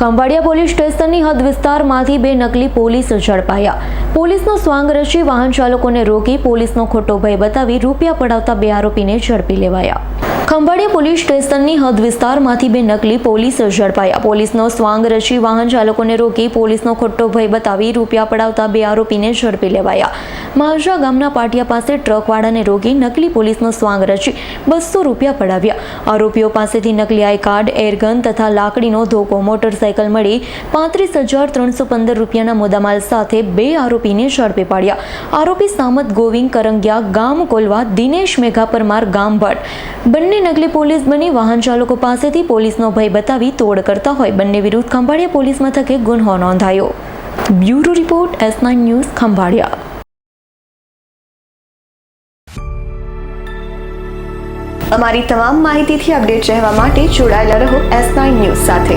Khambhalia police સ્ટેશનની હદ વિસ્તારમાંથી બે નકલી પોલીસ ઝડપાયા. પોલીસનો સ્વાંગ રચી વાહન ચાલકોને રોકી પોલીસનો ખોટો ભય બતાવી રૂપિયા પડાવતા બે આરોપીને ઝડપી લેવાયા. ખંભાળિયા પોલીસ સ્ટેશનની હદ વિસ્તારમાંથી બે નકલી પોલીસ ઝડપાયા. પોલીસનો સ્વાંગ રચી વાહન ચાલકોને રોકી પોલીસનો ખોટો ભય બતાવી રૂપિયા પડાવતા બે આરોપીને ઝડપી લેવાયા. મહાજા ગામના પાટિયા પાસે ટ્રકવાળાને રોકી નકલી પોલીસનો સ્વાંગ રચી બસો રૂપિયા પડાવ્યા. આરોપીઓ પાસેથી નકલી આઈ કાર્ડ, એરગન તથા લાકડીનો ધોકો મોટરસાયકલ મળી પાંત્રીસ હજાર ત્રણસો પંદર રૂપિયાના મુદ્દામાલ સાથે બે આરોપીને ઝડપી પાડ્યા. આરોપી સામત ગોવિંદ કરંગિયા, ગામ કોલવા, દિનેશ મેઘા પરમાર ગામ ભટ્ટ. બંને નકલી પોલીસ બની વાહન ચાલકો પાસેથી પોલીસનો ભય બતાવી તોડ કરતા હોય. બંને વિરુદ્ધ ખંભાળિયા પોલીસ મથકે ગુન્હો નોંધાયો. Bureau report, S nine news, Khambhalia. અમારી તમામ માહિતીથી અપડેટ રહેવા માટે જોડાયેલા રહો એસ નાઇન ન્યૂઝ સાથે.